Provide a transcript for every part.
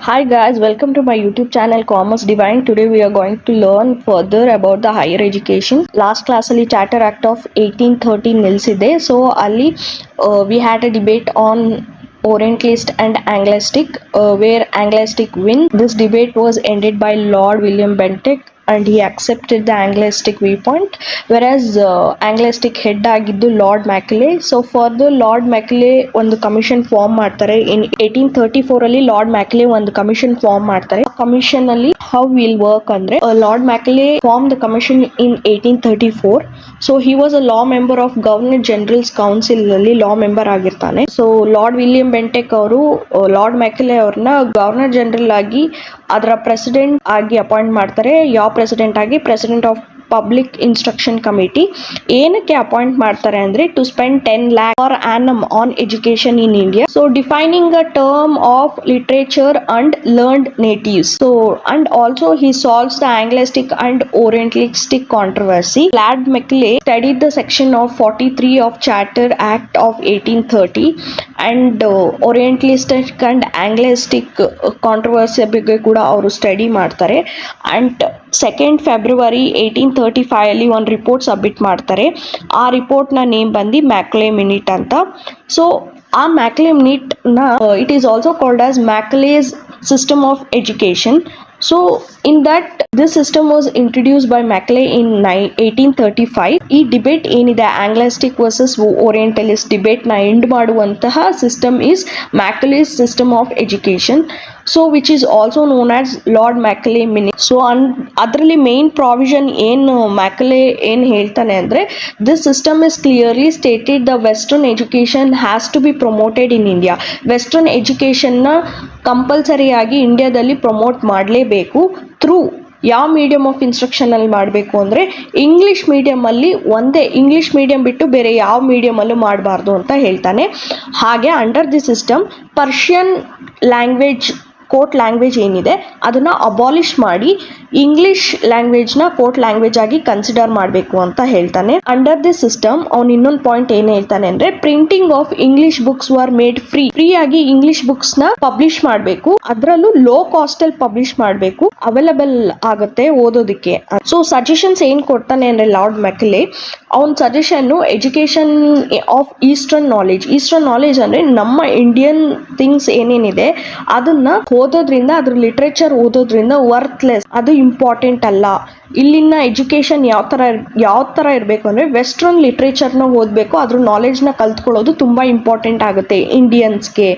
Hi guys, welcome to my YouTube channel Commerce Divine. Today we are going to learn further about the higher education. Last ಕ್ಲಾಸಲ್ಲಿ charter act of eighteen thirteen ನಿಲ್ಲಿಸಿದೆ so ಅಲ್ಲಿ we had a debate on Orientalist and Anglistic, uh, where Anglistic win. This debate was ended by Lord William Bentinck and he accepted the Anglistic viewpoint, point uh, anglistic head ಆಗಿದ್ದು Lord Macaulay so for the Lord Macaulay ಒಂದು commission form ಮಾಡ್ತಾರೆ. In eighteen thirty ಅಲ್ಲಿ lord Macaulay ಒಂದು commission form ಮಾಡ್ತಾರೆ. Commission ಅಲ್ಲಿ how will work ಅಂದ್ರೆ Lord Macaulay form the commission in eighteen thirty four so he was a law member of governor general's ಕೌನ್ಸಿಲ್ನಲ್ಲಿ law member ಆಗಿರ್ತಾನೆ. So lord William Bentinck ಅವರು Lord ಮ್ಯಾಕಲೆ ಅವ್ರನ್ನ governor general ಆಗಿ, ಅದರ president ಆಗಿ appoint ಮಾಡ್ತಾರೆ. ಯಾವ president ಆಗಿ president of public instruction committee ಏನಕ್ಕೆ ಅಪಾಯಿಂಟ್ ಮಾಡ್ತಾರೆ ಅಂದ್ರೆ to spend ten lakh per annum on education in India so defining a term of literature and learned natives so and also he solves the anglistic and orientalistic controversy Lord Macaulay studied the section of forty three of Charter Act of eighteen thirty and orientalistic and anglistic controversy ಬಗ್ಗೆ ಕೂಡ ಅವರು study ಮಾಡ್ತಾರೆ. And second February eighteen thirty ಫೈವಲ್ಲಿ ಒಂದು report submit ಮಾಡ್ತಾರೆ. ಆ ರಿಪೋರ್ಟ್ನ name ಬಂದು ಮ್ಯಾಕ್ಲೆ minute ಅಂತ. So ಆ Macaulay ಮಿನಿಟ್ನ it is also called as Macaulay's system of education so in that, this system was introduced by ನೈ ಏಯ್ಟೀನ್ ತರ್ಟಿ ಫೈವ್ ಈ debate ಏನಿದೆ? ಆಂಗ್ಲಾಸ್ಟಿಕ್ versus orientalist ಡಿಬೇಟ್ನ ಎಂಡ್ ಮಾಡುವಂತಹ system is Macaulay's system of education so which is also known as Lord Macaulay minute so ಅನ್ ಅದರಲ್ಲಿ main provision ಏನು Macaulay ಏನು ಹೇಳ್ತಾನೆ ಅಂದರೆ this system is clearly stated the western education has to be promoted in India western ಎಜುಕೇಷನ್ನ ಕಂಪಲ್ಸರಿಯಾಗಿ ಇಂಡಿಯಾದಲ್ಲಿ promote ಮಾಡಲೇಬೇಕು through ಯಾವ medium of ಇನ್ಸ್ಟ್ರಕ್ಷನಲ್ಲಿ ಮಾಡಬೇಕು ಅಂದರೆ ಇಂಗ್ಲೀಷ್ ಮೀಡಿಯಮಲ್ಲಿ ಒಂದೇ ಇಂಗ್ಲೀಷ್ ಮೀಡಿಯಮ್ ಬಿಟ್ಟು ಬೇರೆ ಯಾವ ಮೀಡಿಯಮಲ್ಲೂ ಮಾಡಬಾರ್ದು ಅಂತ ಹೇಳ್ತಾನೆ. ಹಾಗೆ under the system Persian language court language ಏನಿದೆ, ಅದನ್ನು ಅಬಾಲಿಷ್ ಮಾಡಿ ಇಂಗ್ಲಿಷ್ ಲ್ಯಾಂಗ್ವೇಜ್ನ ಕೋರ್ಟ್ ಲ್ಯಾಂಗ್ವೇಜ್ ಆಗಿ ಕನ್ಸಿಡರ್ ಮಾಡಬೇಕು ಅಂತ ಹೇಳ್ತಾನೆ. ಅಂಡರ್ ದಿಸ್ ಸಿಸ್ಟಮ್ ಅವ್ನು ಇನ್ನೊಂದು ಪಾಯಿಂಟ್ ಏನ್ ಹೇಳ್ತಾನೆ ಅಂದ್ರೆ printing of English books were made free free ಆಗಿ ಇಂಗ್ಲಿಷ್ನ ಪಬ್ಲಿಷ್ ಮಾಡಬೇಕು. ಅದರಲ್ಲೂ ಲೋ ಕಾಸ್ಟ್ ಅಲ್ಲಿ ಪಬ್ಲಿಷ್ ಮಾಡಬೇಕು. ಅವೈಲಬಲ್ ಆಗುತ್ತೆ ಓದೋದಕ್ಕೆ. ಸೊ ಸಜೆಷನ್ಸ್ ಏನ್ ಕೊಡ್ತಾನೆ ಅಂದ್ರೆ ಲಾರ್ಡ್ ಮೆಕ್ಲೆ ಅವನ suggestion education of eastern knowledge eastern knowledge ಅಂದ್ರೆ, ನಮ್ಮ ಇಂಡಿಯನ್ ಥಿಂಗ್ಸ್ ಏನೇನಿದೆ, ಅದನ್ನ ಓದೋದ್ರಿಂದ, ಅದ್ರ ಲಿಟ್ರೇಚರ್ ಓದೋದ್ರಿಂದ ವರ್ತ್ಲೆಸ್ ಅದು ಇಂಪಾರ್ಟೆಂಟ್ ಅಲ್ಲ. ಇಲ್ಲಿನ ಎಜುಕೇಷನ್ ಯಾವ ಥರ ಯಾವ ಥರ ಇರಬೇಕು ಅಂದರೆ ವೆಸ್ಟ್ರನ್ ಲಿಟ್ರೇಚರ್ನ ಓದಬೇಕು, ಅದ್ರ ನಾಲೆಜ್ನ ಕಲ್ತ್ಕೊಳ್ಳೋದು ತುಂಬ ಇಂಪಾರ್ಟೆಂಟ್ ಆಗುತ್ತೆ ಇಂಡಿಯನ್ಸ್ಗೆ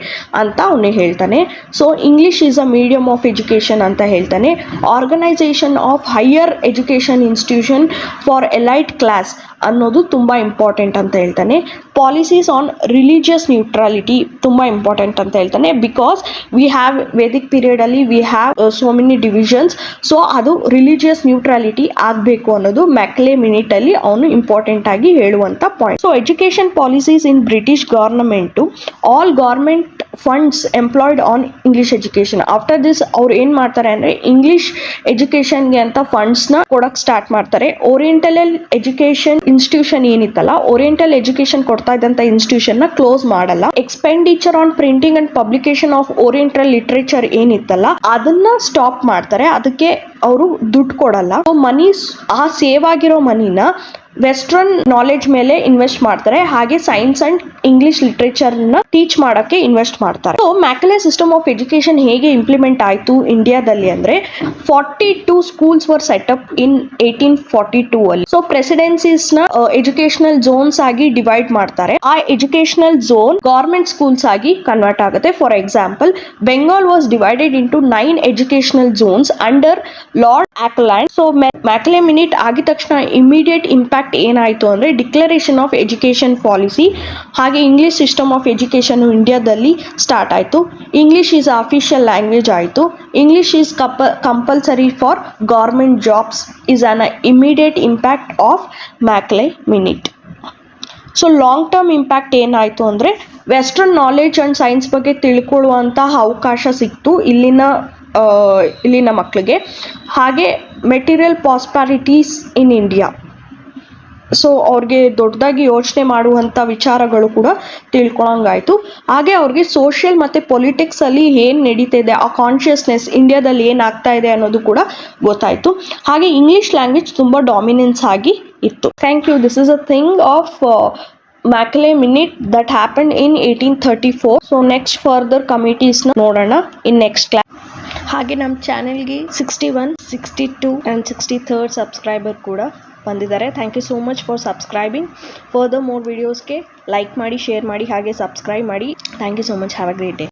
ಅಂತ ಅವನು ಹೇಳ್ತಾನೆ. So English is a medium of education ಅಂತ ಹೇಳ್ತಾನೆ. Organisation of higher education institution for elite class ಅನ್ನೋದು ತುಂಬ ಇಂಪಾರ್ಟೆಂಟ್ ಅಂತ ಹೇಳ್ತಾನೆ. ಪಾಲಿಸೀಸ್ ಆನ್ ರಿಲಿಜಿಯಸ್ ನ್ಯೂಟ್ರಾಲಿಟಿ ತುಂಬ ಇಂಪಾರ್ಟೆಂಟ್ ಅಂತ ಹೇಳ್ತಾನೆ. Because we have Vedic ಪೀರಿಯಡಲ್ಲಿ we have so many divisions so ಅದು ರಿಲಿಜಿಯಸ್ ನ್ಯೂಟ್ರಾಲಿಟಿ ಆಗಬೇಕು ಅನ್ನೋದು ಮ್ಯಾಕ್ಲೆ ಮಿನಿಟಲ್ಲಿ ಅವನು ಇಂಪಾರ್ಟೆಂಟ್ ಆಗಿ ಹೇಳುವಂಥ point so education policies in British government all government funds employed on English education after this ಅವ್ರು ಏನು ಮಾಡ್ತಾರೆ ಅಂದರೆ ಇಂಗ್ಲೀಷ್ ಎಜುಕೇಷನ್ಗೆ ಅಂತ ಫಂಡ್ಸ್ನ ಕೊಡೋಕೆ ಸ್ಟಾರ್ಟ್ ಮಾಡ್ತಾರೆ. ಓರಿಯೆಂಟಲ್ ಎಜುಕೇಷನ್ ಇನ್ಸ್ಟಿಟ್ಯೂಷನ್ ಏನಿತ್ತಲ್ಲ ಓರಿಯೆಂಟಲ್ ಎಜುಕೇಷನ್ ಕೊಡ್ತಾ ಇದ್ದಂಥ ಇನ್ಸ್ಟಿಟ್ಯೂಷನ್ನ ಕ್ಲೋಸ್ ಮಾಡಲ್ಲ. Expenditure on printing and publication of oriental literature ಏನಿತ್ತಲ್ಲ, ಅದನ್ನ ಸ್ಟಾಪ್ ಮಾಡ್ತಾರೆ. ಅದಕ್ಕೆ ಅವರು ದುಡ್ಡು ಕೊಡಲ್ಲ. ಮನಿ ಆ ಸೇವ್ ಆಗಿರೋ ಮನಿನ ವೆಸ್ಟ್ರನ್ ನಾಲೆಡ್ಜ್ ಮೇಲೆ ಇನ್ವೆಸ್ಟ್ ಮಾಡ್ತಾರೆ. ಹಾಗೆ ಸೈನ್ಸ್ ಅಂಡ್ ಇಂಗ್ಲಿಷ್ ಲಿಟ್ರೇಚರ್ನ ಟೀಚ್ ಮಾಡೋಕ್ಕೆ ಇನ್ವೆಸ್ಟ್ ಮಾಡ್ತಾರೆ. So Macaulay system of education ಹೇಗೆ ಇಂಪ್ಲಿಮೆಂಟ್ ಆಯಿತು ಇಂಡಿಯಾದಲ್ಲಿ ಅಂದರೆ forty two schools were set up in eighteen forty two ಅಲ್ಲಿ ಸೊ ಪ್ರೆಸಿಡೆನ್ಸೀಸ್ನ ಎಜುಕೇಶನಲ್ ಝೋನ್ಸ್ ಆಗಿ ಡಿವೈಡ್ ಮಾಡ್ತಾರೆ. ಆ ಎಜುಕೇಶನಲ್ ಝೋನ್ ಗೌರ್ಮೆಂಟ್ ಸ್ಕೂಲ್ಸ್ ಆಗಿ ಕನ್ವರ್ಟ್ ಆಗುತ್ತೆ. For example Bengal was divided into nine educational zones under Lord Auckland so Macaulay minute ಆಗಿದ ತಕ್ಷಣ immediate impact ಏನಾಯಿತು ಅಂದರೆ ಡಿಕ್ಲರೇಷನ್ ಆಫ್ ಎಜುಕೇಷನ್ ಪಾಲಿಸಿ ಹಾಗೆ ಇಂಗ್ಲೀಷ್ ಸಿಸ್ಟಮ್ ಆಫ್ ಎಜುಕೇಷನ್ ಇಂಡಿಯಾದಲ್ಲಿ ಸ್ಟಾರ್ಟ್ ಆಯಿತು. English is official language ಆಯಿತು. English is ಕಪ compulsory for government jobs is on a immediate impact of Macaulay minute so long term impact ಏನಾಯಿತು ಅಂದರೆ western knowledge and science ಬಗ್ಗೆ ತಿಳ್ಕೊಳ್ಳುವಂತಹ ಅವಕಾಶ ಸಿಕ್ತು. ಇಲ್ಲಿನ ಇಲ್ಲಿನ ಮಕ್ಕಳಿಗೆ ಹಾಗೆ material prosperities in India so ಅವ್ರಿಗೆ ದೊಡ್ಡದಾಗಿ ಯೋಚನೆ ಮಾಡುವಂಥ ವಿಚಾರಗಳು ಕೂಡ ತಿಳ್ಕೊಳಂಗಾಯ್ತು. ಹಾಗೆ ಅವ್ರಿಗೆ ಸೋಷಿಯಲ್ ಮತ್ತು ಪೊಲಿಟಿಕ್ಸಲ್ಲಿ ಏನು ನಡೀತಿದೆ, ಆ ಕಾನ್ಷಿಯಸ್ನೆಸ್ ಇಂಡಿಯಾದಲ್ಲಿ ಏನಾಗ್ತಾ ಇದೆ ಅನ್ನೋದು ಕೂಡ ಗೊತ್ತಾಯಿತು. ಹಾಗೆ ಇಂಗ್ಲೀಷ್ ಲ್ಯಾಂಗ್ವೇಜ್ ತುಂಬ ಡಾಮಿನೆನ್ಸ್ ಆಗಿ ಇತ್ತು. Thank you this is a thing of Macaulay minute that happen in eighteen thirty four so next further ಕಮಿಟೀಸ್ನ ನೋಡೋಣ ಇನ್ ನೆಕ್ಸ್ಟ್ ಕ್ಲಾಸ್ ಹಾಗೆ ನಮ್ಮ ಚಾನೆಲ್ಗೆ sixty one, sixty two and sixty third subscriber ಕೂಡ ಬಂದಿದ್ದಾರೆ. Thank you so much for subscribing further more ವೀಡಿಯೋಸ್ಗೆ like ಮಾಡಿ share ಮಾಡಿ, ಹಾಗೆ subscribe ಮಾಡಿ. Thank you so much have a great day